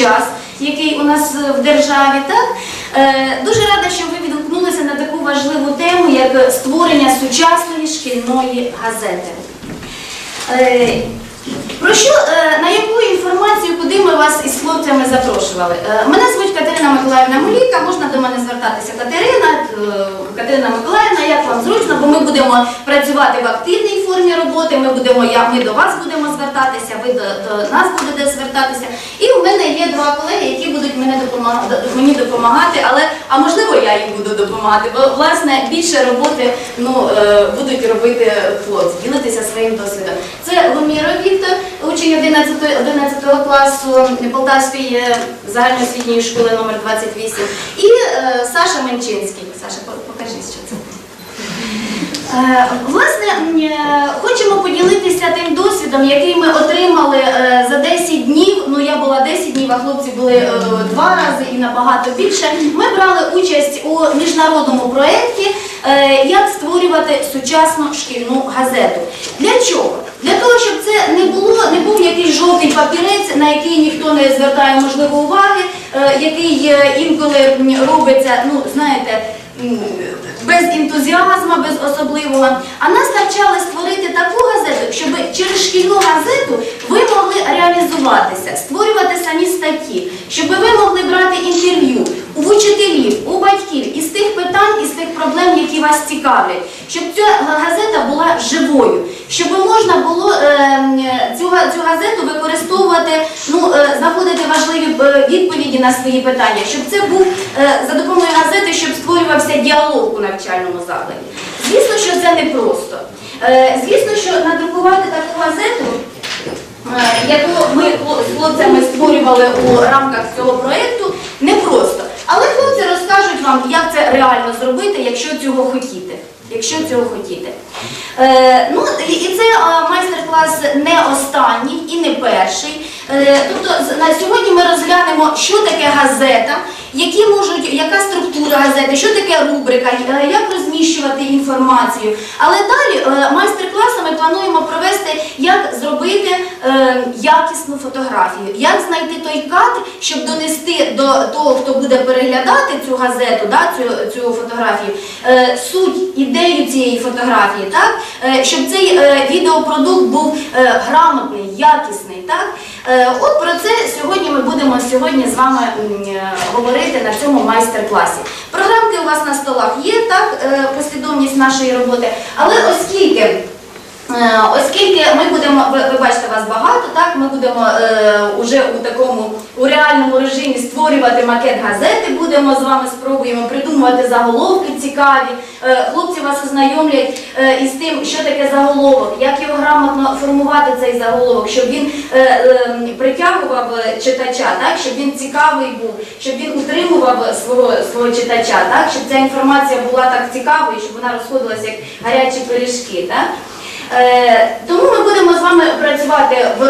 час, який у нас е, в державі. Так? Е, Дуже рада, що ви відгукнулися на таку важливу тему, як створення сучасної шкільної газети. Е, Про що, на яку інформацію, куди ми вас із хлопцями запрошували? Мене звуть Катерина Миколаївна Муліка, можна до мене звертатися Катерина, Катерина Миколаївна, як вам зручно, бо ми будемо працювати в активній формі роботи, ми, будемо, я, ми до вас будемо звертатися, ви до, до нас будете звертатися. І у мене є два колеги, які будуть мене допомагати, мені допомагати, але а можливо я їм буду допомагати, бо власне більше роботи ну, е, будуть робити хлопці, ділитися своїм досвідом. Це Ломіров Віктор, учень 11, 11 класу Полтавської е, загальноосвітньої школи номер 28 і е, Саша Менчинський. Саша, по- покажи, що це. Е, Власне, е, хочемо поділитися тим досвідом, який ми отримали е, за 10 днів. Ну я була 10 днів, а хлопці були два рази і набагато більше. Ми брали участь у міжнародному проєкті, як створювати сучасну шкільну газету. Для чого? Для того, щоб це не було, не був якийсь жовтий папірець, на який ніхто не звертає можливо уваги, який інколи робиться, ну знаєте. Без ентузіазму, без особливого. А нас навчали створити таку газету, щоб через шкільну газету ви могли реалізуватися, створювати самі статті, щоб ви могли брати інтерв'ю у учителів, у батьків із тих питань, із тих проблем, які вас цікавлять, щоб ця газета була живою, щоб можна було е, цю, газету використовувати, ну, е, знаходити важливі е, на свої питання, щоб це був е, за допомогою газети, щоб створювався діалог у навчальному закладі. Звісно, що це не просто. Е, Звісно, що надрукувати таку газету, е, яку ми з хлопцями створювали у рамках цього проєкту, непросто. Але хлопці розкажуть вам, як це реально зробити, якщо цього хотіти. Якщо цього хотіти. Е, ну, і це майстер-клас не останній і не перший. Е, тобто на сьогодні ми розглянемо, що таке газета, які можуть, яка структура газети, що таке рубрика, е, як розміщувати інформацію. Але далі е, майстер-класи ми плануємо провести, як зробити е, якісну фотографію, як знайти той кадр, щоб донести до того, хто буде переглядати цю газету, да, цю, цю фотографію, е, суть, ідею цієї фотографії, так? Е, щоб цей е, відеопродукт був е, грамотний, якісний. Так? Е, от про це сьогодні ми будемо сьогодні з вами е, говорити на цьому майстер-класі. Програмки у вас на столах є, так, е, послідовність нашої роботи, але оскільки. Е, Оскільки ми будемо, ви, ви бачите вас багато, так ми будемо е, уже у такому у реальному режимі створювати макет газети. Будемо з вами спробуємо придумувати заголовки цікаві. Е, хлопці вас ознайомлять е, із тим, що таке заголовок, як його грамотно формувати цей заголовок, щоб він е, е, притягував е, читача, так щоб він цікавий був, щоб він утримував свого свого читача, так щоб ця інформація була так цікавою, щоб вона розходилася як гарячі пиріжки. Так? Е, Тому ми будемо з вами працювати в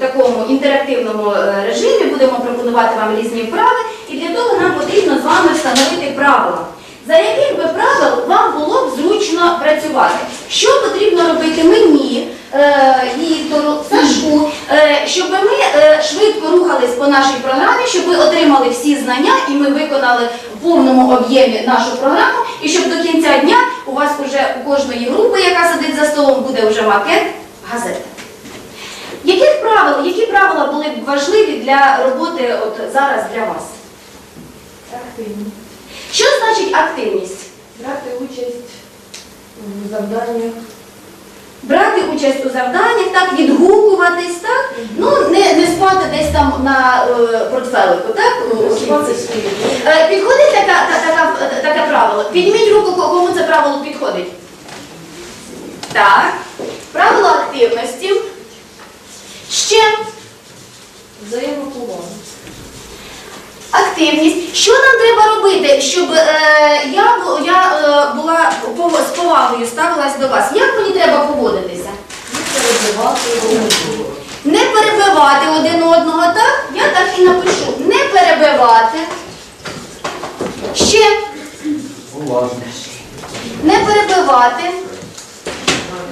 такому інтерактивному е, режимі, будемо пропонувати вам різні вправи, і для того нам потрібно з вами встановити правила. За яких би правил вам було б зручно працювати? Що потрібно робити мені, е, Віктору, Сашку, е, щоб ми е, швидко рухались по нашій програмі, щоб ви отримали всі знання і ми виконали в повному об'ємі нашу програму, і щоб до кінця дня у вас вже у кожної групи, яка сидить за столом, буде вже макет газети. Яких правил, які правила були б важливі для роботи от зараз для вас? Активні. Що значить активність? Брати участь в завданнях. Брати участь у завданнях, так, відгукуватись, так? Ну, не, не спати десь там на е, портфелику, так? Е, підходить така, та, така, таке правило? Підніміть руку, кому це правило підходить. Так. Правило активності. Ще Взаємоповага. Активність. Що нам треба робити, щоб е, я, я е, була з повагою ставилась до вас? Як мені треба поводитися? Не перебивати один одного. Не перебивати один одного, так? Я так і напишу. Не перебивати. Ще Уважно. не перебивати.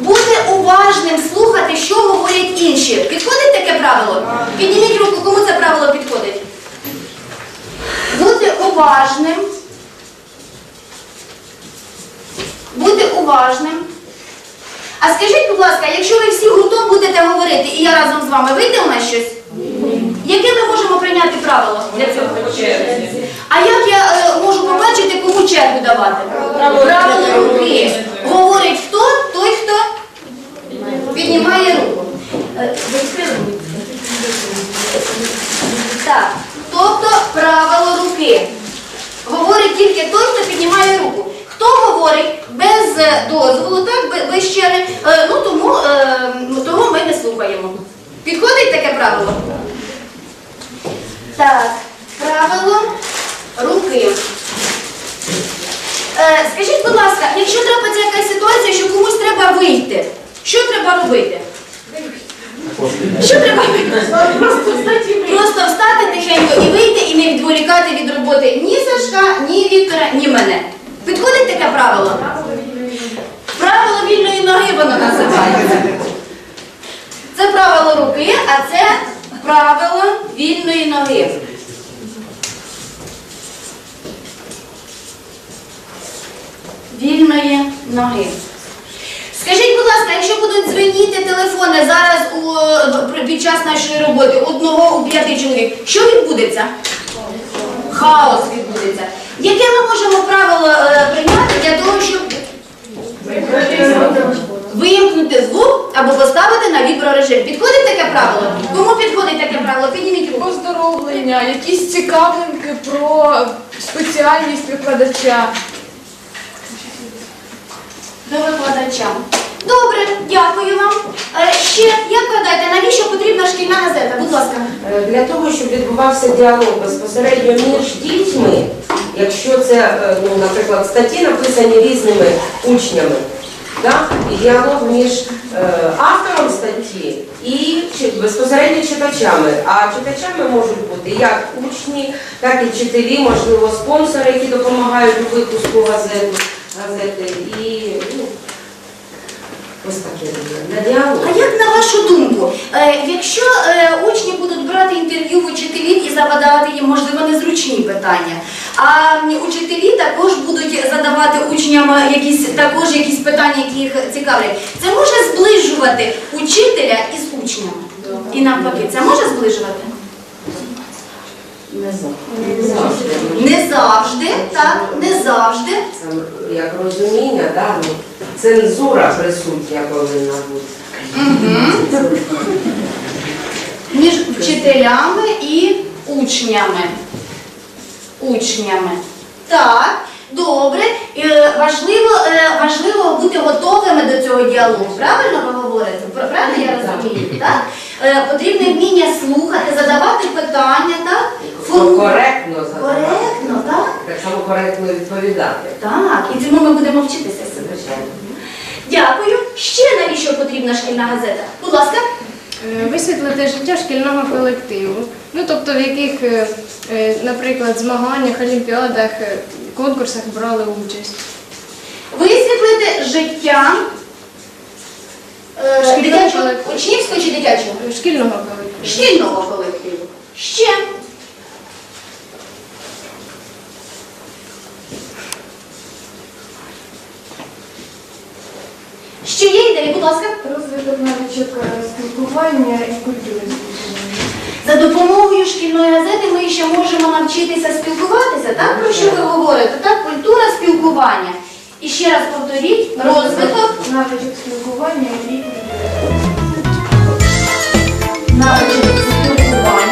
Бути уважним, слухати, що говорять інші. Підходить таке правило? Підніміть руку, кому це правило підходить? Уважним. Бути уважним. А скажіть, будь ласка, якщо ви всі гуртом будете говорити, і я разом з вами вийде у нас щось? Яке ми можемо прийняти правило для цього? А як я е, можу побачити, кому чергу давати? Правило руки. Говорить хто, той, хто піднімає руку. Е, ви відкрили? Так, тобто правило руки. Говорить тільки той, хто піднімає руку. Хто говорить без е, дозволу, так, без, без черги, е, ну тому, е, того ми не слухаємо. Підходить таке правило? Так, правило руки. Е, скажіть, будь ласка, якщо трапиться якась ситуація, що комусь треба що треба робити? Що треба робити? Просто встати тихенько і вийти, і не відволікати від роботи ні Сашка, ні Віктора, ні мене. Підходить таке правило? Правило вільної ноги воно називається. Це правило руки, а це правило вільної ноги. Вільної ноги. Скажіть, будь ласка, якщо будуть дзвеніти телефони зараз у, е, під час нашої роботи одного у п'яти чоловік, що відбудеться? Хаос відбудеться. Яке ми можемо правило е, прийняти для того, щоб вимкнути звук або поставити на віброрежим? Підходить таке правило? Кому підходить таке правило? Підніміть руку. Поздоровлення, якісь цікавинки про спеціальність викладача. До викладача. Добре, дякую вам. Е, ще як гадаєте, навіщо потрібна шкільна газета? Будь ласка. Е, Для того, щоб відбувався діалог безпосередньо між дітьми, якщо це, е, ну, наприклад, статті написані різними учнями, і діалог між автором статті і безпосередньо читачами. А читачами можуть бути як учні, так і вчителі, можливо, спонсори, які допомагають у випуску газети. Ось таке для діалогу. А як на вашу думку, е, якщо е, учні будуть брати інтерв'ю в учителів і задавати їм, можливо, незручні питання, а м, учителі також будуть задавати учням якісь також якісь питання, які їх цікавлять, це може зближувати учителя із учнями? І навпаки, це може зближувати? Не завжди. Не завжди. Не завжди, так, не завжди. Це як розуміння, да? ну, цензура присутня повинна бути. між вчителями і учнями. Учнями. Так, добре. Е, Важливо, е, важливо бути готовими до цього діалогу. Правильно ви говорите? Правильно я розумію? Так? Е, Потрібне вміння слухати, задавати питання, так? Форму- Коректно задавати. Коректно, так? Так само коректно відповідати. Так, і цьому ми будемо вчитися. Звичайно. Дякую. Ще навіщо потрібна шкільна газета? Будь ласка. Е, Висвітлити життя шкільного колективу. Ну, тобто, в яких, е, е, наприклад, змаганнях, олімпіадах, конкурсах брали участь. Висвітлити життя Шкільного дитячого, колективу. учнівського чи дитячого? Шкільного колективу. Шкільного колективу. Ще. Ще є ідеї, будь ласка. Розвиток навичок е, спілкування і культури спілкування. За допомогою шкільної газети ми ще можемо навчитися спілкуватися, так? Про що ви говорите? Так, культура спілкування. І ще раз повторіть, розвиток Навичок спілкування і культури. навичок спілкування